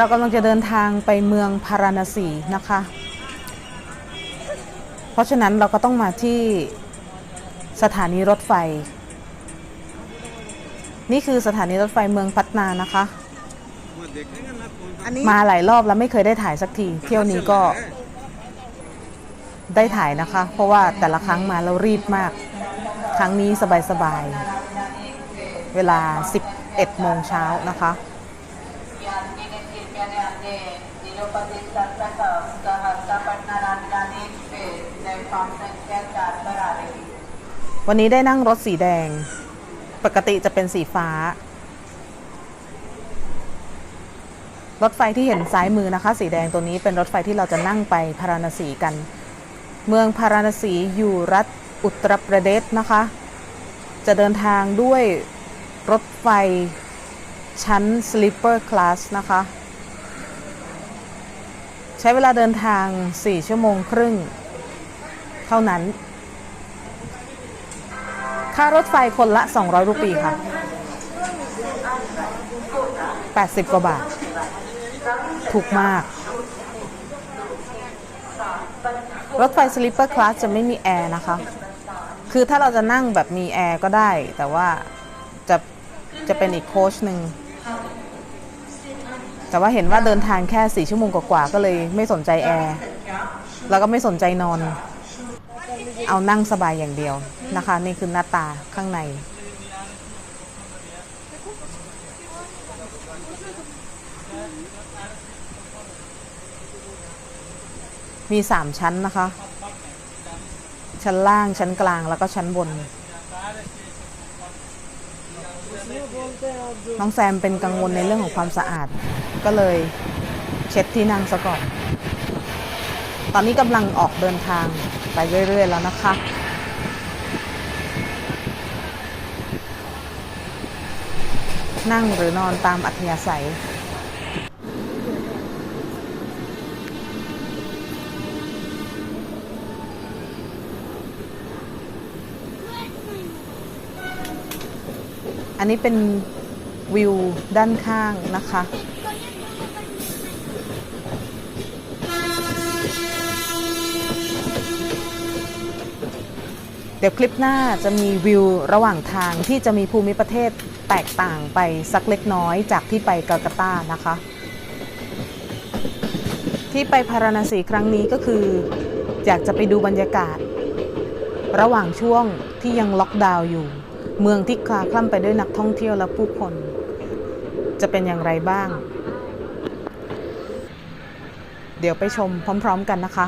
เรากำลังจะเดินทางไปเมืองพาราณสีนะคะ เพราะฉะนั้นเราก็ต้องมาที่สถานีรถไฟ นี่คือสถานีรถไฟเมืองพัทนานะคะนนมาหลายรอบแล้วไม่เคยได้ถ่ายสักที เที่ยวนี้ก็ได้ถ่ายนะคะ เพราะว่าแต่ละครั้งมาแล้วรีบมาก ครั้งนี้สบายๆ เวลา 11โมงเช้านะคะ วันนี้ได้นั่งรถสีแดง ปกติจะเป็นสีฟ้า รถไฟที่เห็นซ้ายมือนะคะ สีแดงตัวนี้เป็นรถไฟที่เราจะนั่งไปพาราณสีกัน เมืองพาราณสีอยู่รัฐอุตตรประเทศนะคะ จะเดินทางด้วยรถไฟชั้น sleeper class นะคะ ใช้เวลาเดินทาง 4 ชั่วโมงครึ่ง เท่านั้น ค่ารถไฟคนละ 200 รูปีค่ะ 80 กว่าบาท ถูกมาก รถไฟสลิปเปอร์คลาสจะไม่มีแอร์นะคะ คือถ้าเราจะนั่งแบบมีแอร์ก็ได้ แต่ว่าจะจะเป็นอีกโค้ชหนึ่ง แต่ว่าเห็นว่าเดินทางแค่4ชั่วโมงกว่าๆก็เลยไม่สนใจแอร์แล้วก็ไม่สนใจนอน เอานั่งสบายอย่างเดียวนะคะ นี่คือหน้าตาข้างใน มี3ชั้นนะคะ ชั้นล่างชั้นกลางแล้วก็ชั้นบน น้องแซมเป็นกังวลในเรื่องของความสะอาด ก็เลยเช็ดที่นั่งซะก่อน ตอนนี้กำลังออกเดินทางไปเรื่อย ๆ แล้วนะคะ นั่งหรือนอนตามอัธยาศัย อันนี้เป็นวิวด้านข้างนะคะ เดี๋ยวคลิปหน้าจะมีวิวระหว่างทางที่จะมีภูมิประเทศแตกต่างไปสักเล็กน้อยจากที่ไปกาลกัตตานะคะ ที่ไปพาราณสีครั้งนี้ก็คือ อยากจะไปดูบรรยากาศ ระหว่างช่วงที่ยังล็อกดาวน์อยู่ เมืองที่คลาคล่ำไปด้วยนักท่องเที่ยวและผู้คน จะเป็นอย่างไรบ้าง เดี๋ยวไปชมพร้อม ๆ กันนะคะ